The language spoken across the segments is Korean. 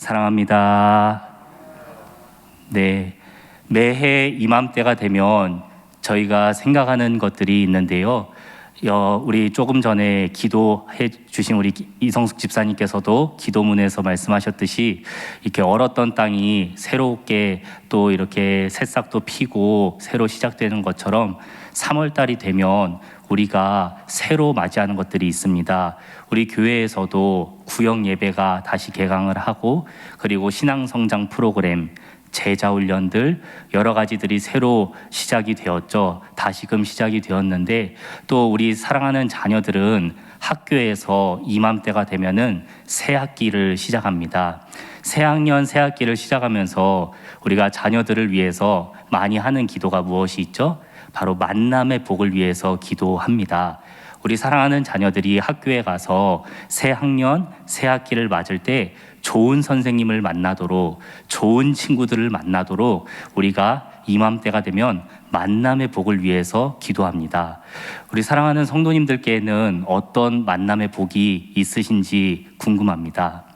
사랑합니다. 네. 매해 이맘때가 되면 저희가 생각하는 것들이 있는데요. 어, 우리 조금 전에 기도해 주신 우리 이성숙 집사님께서도 기도문에서 말씀하셨듯이 이렇게 얼었던 땅이 새롭게 또 이렇게 새싹도 피고 새로 시작되는 것처럼 3월 달이 되면 우리가 새로 맞이하는 것들이 있습니다. 우리 교회에서도 구역 예배가 다시 개강을 하고 그리고 신앙 성장 프로그램 제자 훈련들 여러 가지들이 새로 시작이 되었죠. 다시금 시작이 되었는데 또 우리 사랑하는 자녀들은 학교에서 이맘때가 되면은 새 학기를 시작합니다. 새 학년 새 학기를 시작하면서 우리가 자녀들을 위해서 많이 하는 기도가 무엇이 있죠? 바로 만남의 복을 위해서 기도합니다. 우리 사랑하는 자녀들이 학교에 가서 새 학년, 새 학기를 맞을 때 좋은 선생님을 만나도록 좋은 친구들을 만나도록 우리가 이맘때가 되면 만남의 복을 위해서 기도합니다. 우리 사랑하는 성도님들께는 어떤 만남의 복이 있으신지 궁금합니다.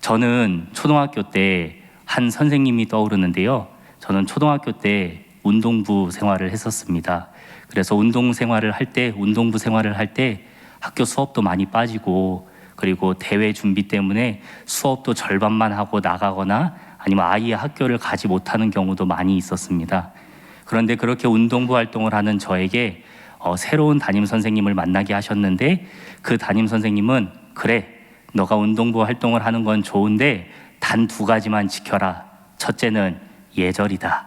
저는 초등학교 때 한 선생님이 떠오르는데요. 저는 초등학교 때 운동부 생활을 했었습니다. 그래서 운동 생활을 할 때, 운동부 생활을 할 때 학교 수업도 많이 빠지고 그리고 대회 준비 때문에 수업도 절반만 하고 나가거나 아니면 아예 학교를 가지 못하는 경우도 많이 있었습니다. 그런데 그렇게 운동부 활동을 하는 저에게 어, 새로운 담임 선생님을 만나게 하셨는데 그 담임 선생님은 그래 너가 운동부 활동을 하는 건 좋은데 단 두 가지만 지켜라. 첫째는 예절이다.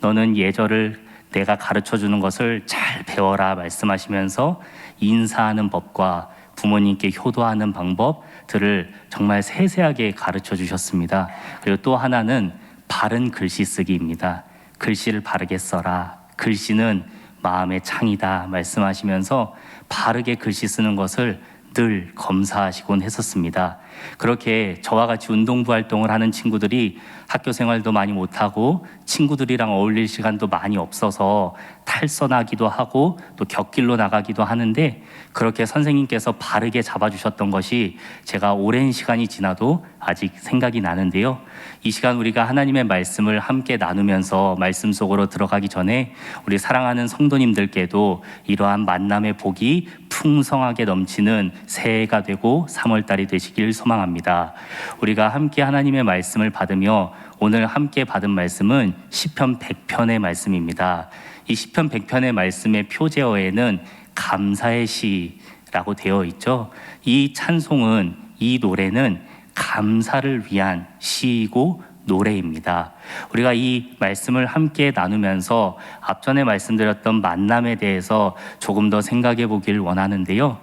너는 예절을 내가 가르쳐 주는 것을 잘 배워라 말씀하시면서 인사하는 법과 부모님께 효도하는 방법들을 정말 세세하게 가르쳐 주셨습니다. 그리고 또 하나는 바른 글씨 쓰기입니다. 글씨를 바르게 써라. 글씨는 마음의 창이다 말씀하시면서 바르게 글씨 쓰는 것을 늘 검사하시곤 했었습니다. 그렇게 저와 같이 운동부 활동을 하는 친구들이 학교 생활도 많이 못하고 친구들이랑 어울릴 시간도 많이 없어서 탈선하기도 하고 또 곁길로 나가기도 하는데 그렇게 선생님께서 바르게 잡아주셨던 것이 제가 오랜 시간이 지나도 아직 생각이 나는데요. 이 시간 우리가 하나님의 말씀을 함께 나누면서 말씀 속으로 들어가기 전에 우리 사랑하는 성도님들께도 이러한 만남의 복이 풍성하게 넘치는 새해가 되고 3월달이 되시길 소망합니다. 우리가 함께 하나님의 말씀을 받으며 오늘 함께 받은 말씀은 시편 100편의 말씀입니다. 이 시편 100편의 말씀의 표제어에는 감사의 시라고 되어 있죠. 이 찬송은 이 노래는 감사를 위한 시이고 노래입니다. 우리가 이 말씀을 함께 나누면서 앞전에 말씀드렸던 만남에 대해서 조금 더 생각해 보길 원하는데요.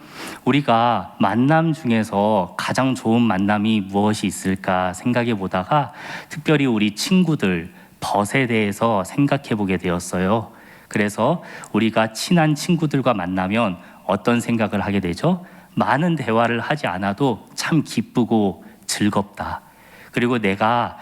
우리가 만남 중에서 가장 좋은 만남이 무엇이 있을까 생각해 보다가 특별히 우리 친구들, 벗에 대해서 생각해 보게 되었어요. 그래서 우리가 친한 친구들과 만나면 어떤 생각을 하게 되죠? 많은 대화를 하지 않아도 참 기쁘고 즐겁다. 그리고 내가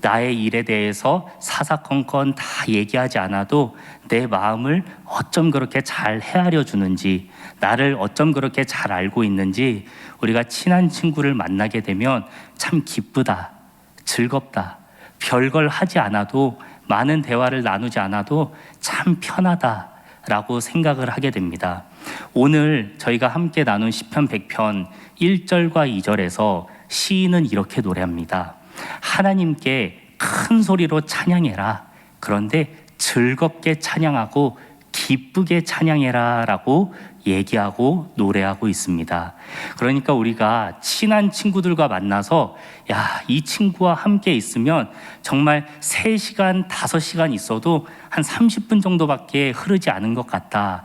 나의 일에 대해서 사사건건 다 얘기하지 않아도 내 마음을 어쩜 그렇게 잘 헤아려 주는지, 나를 어쩜 그렇게 잘 알고 있는지 우리가 친한 친구를 만나게 되면 참 기쁘다, 즐겁다, 별걸 하지 않아도 많은 대화를 나누지 않아도 참 편하다라고 생각을 하게 됩니다. 오늘 저희가 함께 나눈 시편 100편 1절과 2절에서 시인은 이렇게 노래합니다. 하나님께 큰 소리로 찬양해라. 그런데 즐겁게 찬양하고 기쁘게 찬양해라 라고 얘기하고 노래하고 있습니다. 그러니까 우리가 친한 친구들과 만나서 야, 이 친구와 함께 있으면 정말 3시간, 5시간 있어도 한 30분 정도밖에 흐르지 않은 것 같다.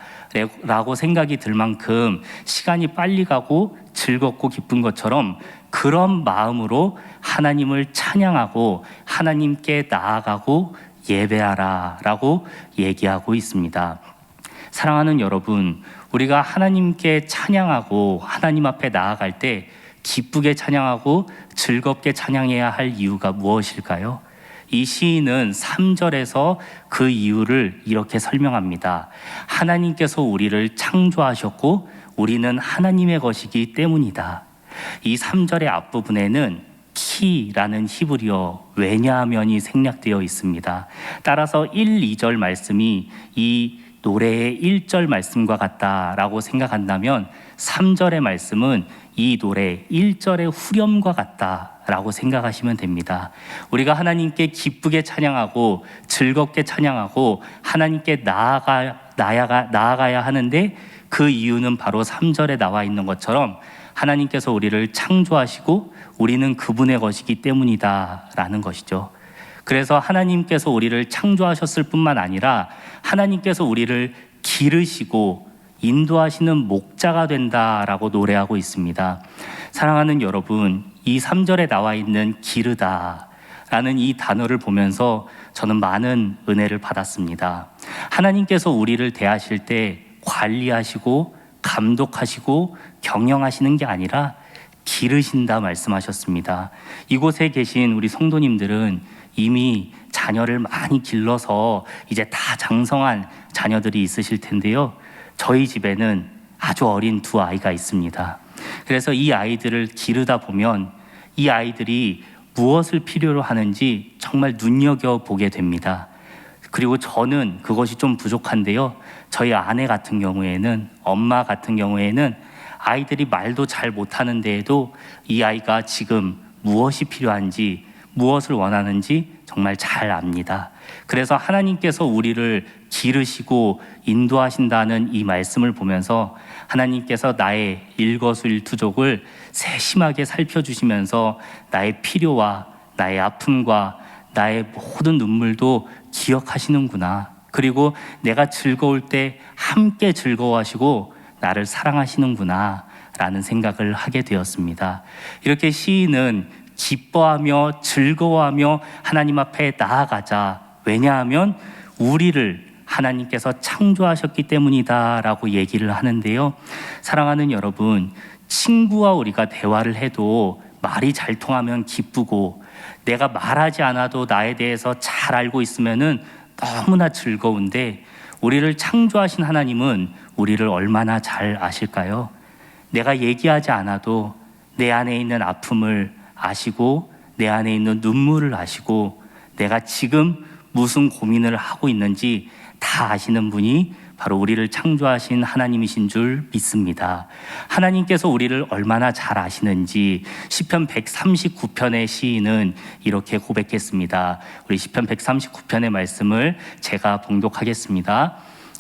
라고 생각이 들 만큼 시간이 빨리 가고 즐겁고 기쁜 것처럼 그런 마음으로 하나님을 찬양하고 하나님께 나아가고 예배하라 라고 얘기하고 있습니다. 사랑하는 여러분, 우리가 하나님께 찬양하고 하나님 앞에 나아갈 때 기쁘게 찬양하고 즐겁게 찬양해야 할 이유가 무엇일까요? 이 시인은 3절에서 그 이유를 이렇게 설명합니다. 하나님께서 우리를 창조하셨고 우리는 하나님의 것이기 때문이다. 이 3절의 앞부분에는 키라는 히브리어 왜냐하면이 생략되어 있습니다. 따라서 1, 2절 말씀이 이 노래의 1절 말씀과 같다라고 생각한다면 3절의 말씀은 이 노래 1절의 후렴과 같다라고 생각하시면 됩니다. 우리가 하나님께 기쁘게 찬양하고 즐겁게 찬양하고 하나님께 나아가 나아가 나아가야 하는데 그 이유는 바로 3절에 나와 있는 것처럼 하나님께서 우리를 창조하시고 우리는 그분의 것이기 때문이다라는 것이죠. 그래서 하나님께서 우리를 창조하셨을 뿐만 아니라 하나님께서 우리를 기르시고 인도하시는 목자가 된다라고 노래하고 있습니다. 사랑하는 여러분, 이 3절에 나와 있는 기르다 라는 이 단어를 보면서 저는 많은 은혜를 받았습니다. 하나님께서 우리를 대하실 때 관리하시고 감독하시고 경영하시는 게 아니라 기르신다 말씀하셨습니다. 이곳에 계신 우리 성도님들은 이미 자녀를 많이 길러서 이제 다 장성한 자녀들이 있으실 텐데요. 저희 집에는 아주 어린 두 아이가 있습니다. 그래서 이 아이들을 기르다 보면 이 아이들이 무엇을 필요로 하는지 정말 눈여겨보게 됩니다. 그리고 저는 그것이 좀 부족한데요. 저희 아내 같은 경우에는, 엄마 같은 경우에는 아이들이 말도 잘 못하는 데에도 이 아이가 지금 무엇이 필요한지, 무엇을 원하는지 정말 잘 압니다. 그래서 하나님께서 우리를 기르시고 인도하신다는 이 말씀을 보면서 하나님께서 나의 일거수일투족을 세심하게 살펴주시면서 나의 필요와 나의 아픔과 나의 모든 눈물도 기억하시는구나. 그리고 내가 즐거울 때 함께 즐거워하시고 나를 사랑하시는구나. 라는 생각을 하게 되었습니다. 이렇게 시인은 기뻐하며 즐거워하며 하나님 앞에 나아가자. 왜냐하면 우리를 하나님께서 창조하셨기 때문이다 라고 얘기를 하는데요. 사랑하는 여러분, 친구와 우리가 대화를 해도 말이 잘 통하면 기쁘고 내가 말하지 않아도 나에 대해서 잘 알고 있으면은 너무나 즐거운데 우리를 창조하신 하나님은 우리를 얼마나 잘 아실까요? 내가 얘기하지 않아도 내 안에 있는 아픔을 아시고 내 안에 있는 눈물을 아시고 내가 지금 무슨 고민을 하고 있는지 다 아시는 분이 바로 우리를 창조하신 하나님이신 줄 믿습니다. 하나님께서 우리를 얼마나 잘 아시는지 시편 139편의 시인은 이렇게 고백했습니다. 우리 시편 139편의 말씀을 제가 봉독하겠습니다.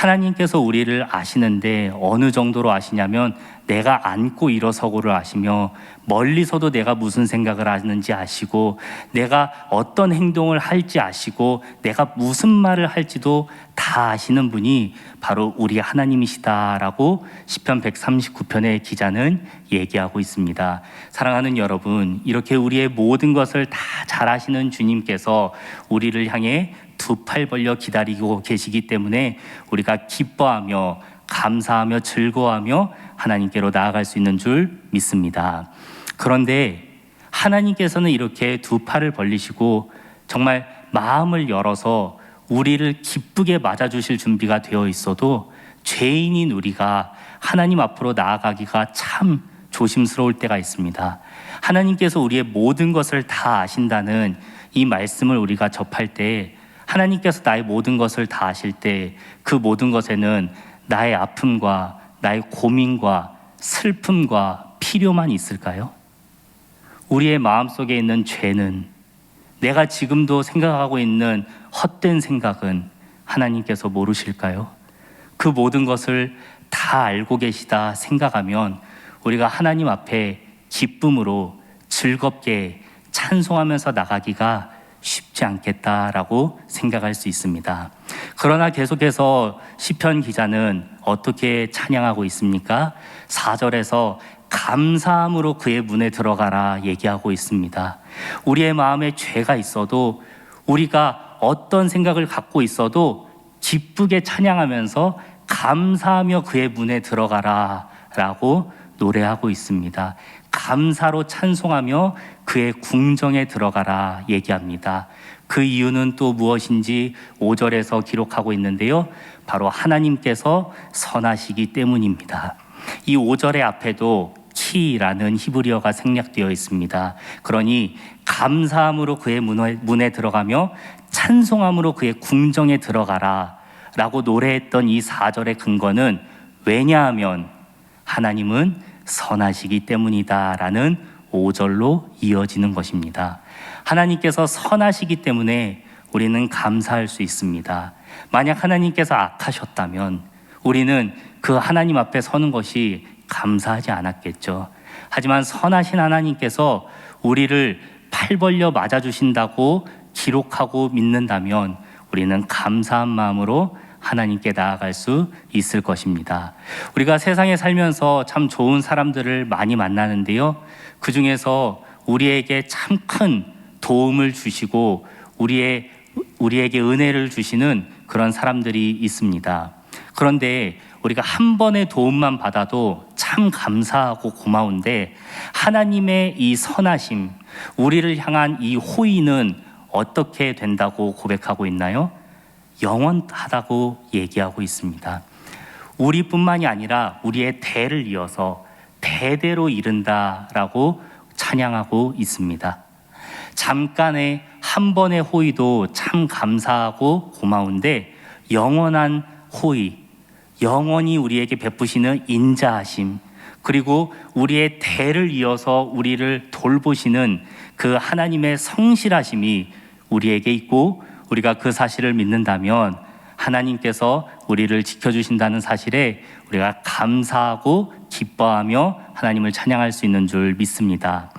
하나님께서 우리를 아시는데 어느 정도로 아시냐면 내가 앉고 일어서고를 아시며 멀리서도 내가 무슨 생각을 하는지 아시고 내가 어떤 행동을 할지 아시고 내가 무슨 말을 할지도 다 아시는 분이 바로 우리 하나님이시다라고 시편 139편의 기자는 얘기하고 있습니다. 사랑하는 여러분, 이렇게 우리의 모든 것을 다 잘 아시는 주님께서 우리를 향해 두 팔 벌려 기다리고 계시기 때문에 우리가 기뻐하며 감사하며 즐거워하며 하나님께로 나아갈 수 있는 줄 믿습니다. 그런데 하나님께서는 이렇게 두 팔을 벌리시고 정말 마음을 열어서 우리를 기쁘게 맞아주실 준비가 되어 있어도 죄인인 우리가 하나님 앞으로 나아가기가 참 조심스러울 때가 있습니다. 하나님께서 우리의 모든 것을 다 아신다는 이 말씀을 우리가 접할 때 하나님께서 나의 모든 것을 다 아실 때 그 모든 것에는 나의 아픔과 나의 고민과 슬픔과 필요만 있을까요? 우리의 마음속에 있는 죄는 내가 지금도 생각하고 있는 헛된 생각은 하나님께서 모르실까요? 그 모든 것을 다 알고 계시다 생각하면 우리가 하나님 앞에 기쁨으로 즐겁게 찬송하면서 나가기가 쉽지 않겠다라고 생각할 수 있습니다. 그러나 계속해서 시편 기자는 어떻게 찬양하고 있습니까? 4절에서 감사함으로 그의 문에 들어가라 얘기하고 있습니다. 우리의 마음에 죄가 있어도 우리가 어떤 생각을 갖고 있어도 기쁘게 찬양하면서 감사하며 그의 문에 들어가라 라고 노래하고 있습니다. 감사로 찬송하며 그의 궁정에 들어가라 얘기합니다. 그 이유는 또 무엇인지 5절에서 기록하고 있는데요. 바로 하나님께서 선하시기 때문입니다. 이 5절의 앞에도 키라는 히브리어가 생략되어 있습니다. 그러니 감사함으로 그의 문에, 문에 들어가며 찬송함으로 그의 궁정에 들어가라 라고 노래했던 이 4절의 근거는 왜냐하면 하나님은 선하시기 때문이다 라는 5절로 이어지는 것입니다. 하나님께서 선하시기 때문에 우리는 감사할 수 있습니다. 만약 하나님께서 악하셨다면 우리는 그 하나님 앞에 서는 것이 감사하지 않았겠죠. 하지만 선하신 하나님께서 우리를 팔 벌려 맞아주신다고 기록하고 믿는다면 우리는 감사한 마음으로 하나님께 나아갈 수 있을 것입니다. 우리가 세상에 살면서 참 좋은 사람들을 많이 만나는데요. 그 중에서 우리에게 참 큰 도움을 주시고 우리의 우리에게 은혜를 주시는 그런 사람들이 있습니다. 그런데 우리가 한 번의 도움만 받아도 참 감사하고 고마운데 하나님의 이 선하심, 우리를 향한 이 호의는 어떻게 된다고 고백하고 있나요? 영원하다고 얘기하고 있습니다. 우리뿐만이 아니라 우리의 대를 이어서 대대로 이른다라고 찬양하고 있습니다. 잠깐의 한 번의 호의도 참 감사하고 고마운데 영원한 호의, 영원히 우리에게 베푸시는 인자하심, 그리고 우리의 대를 이어서 우리를 돌보시는 그 하나님의 성실하심이 우리에게 있고 우리가 그 사실을 믿는다면 하나님께서 우리를 지켜주신다는 사실에 우리가 감사하고 기뻐하며 하나님을 찬양할 수 있는 줄 믿습니다.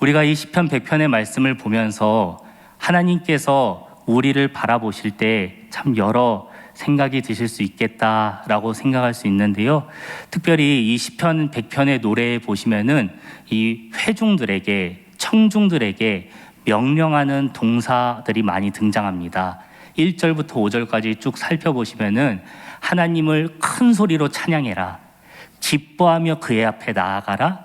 우리가 이 시편 100편의 말씀을 보면서 하나님께서 우리를 바라보실 때 참 여러 생각이 드실 수 있겠다라고 생각할 수 있는데요. 특별히 이 시편 100편의 노래에 보시면은 이 회중들에게 청중들에게 명령하는 동사들이 많이 등장합니다. 1절부터 5절까지 쭉 살펴보시면은 하나님을 큰 소리로 찬양해라. 기뻐하며 그의 앞에 나아가라.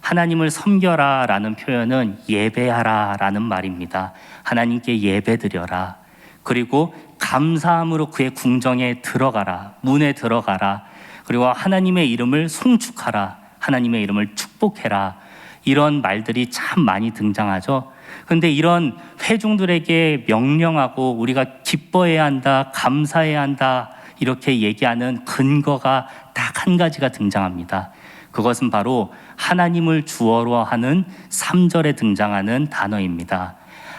하나님을 섬겨라 라는 표현은 예배하라 라는 말입니다. 하나님께 예배드려라. 그리고 감사함으로 그의 궁정에 들어가라. 문에 들어가라. 그리고 하나님의 이름을 송축하라. 하나님의 이름을 축복해라. 이런 말들이 참 많이 등장하죠. 근데 이런 회중들에게 명령하고 우리가 기뻐해야 한다, 감사해야 한다, 이렇게 얘기하는 근거가 딱 한 가지가 등장합니다. 그것은 바로 하나님을 주어로 하는 3절에 등장하는 단어입니다.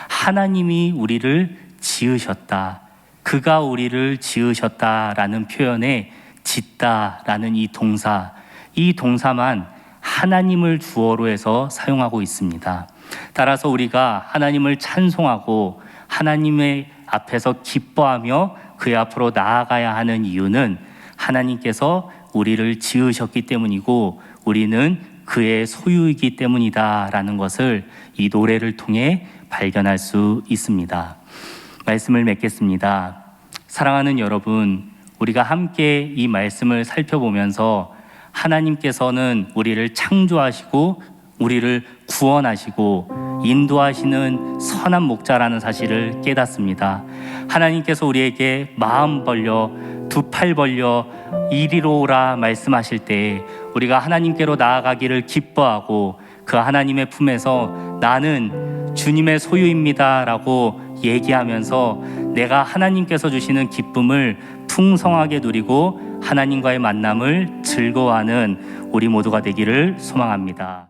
하나님이 우리를 지으셨다. 그가 우리를 지으셨다라는 표현에 짓다라는 이 동사, 이 동사만 하나님을 주어로 해서 사용하고 있습니다. 따라서 우리가 하나님을 찬송하고 하나님의 앞에서 기뻐하며 그의 앞으로 나아가야 하는 이유는 하나님께서 우리를 지으셨기 때문이고 우리는 그의 소유이기 때문이다라는 것을 이 노래를 통해 발견할 수 있습니다. 말씀을 맺겠습니다. 사랑하는 여러분, 우리가 함께 이 말씀을 살펴보면서 하나님께서는 우리를 창조하시고 우리를 구원하시고 인도하시는 선한 목자라는 사실을 깨닫습니다. 하나님께서 우리에게 마음 벌려 두 팔 벌려 이리로 오라 말씀하실 때 우리가 하나님께로 나아가기를 기뻐하고 그 하나님의 품에서 나는 주님의 소유입니다라고 얘기하면서 내가 하나님께서 주시는 기쁨을 풍성하게 누리고 하나님과의 만남을 즐거워하는 우리 모두가 되기를 소망합니다.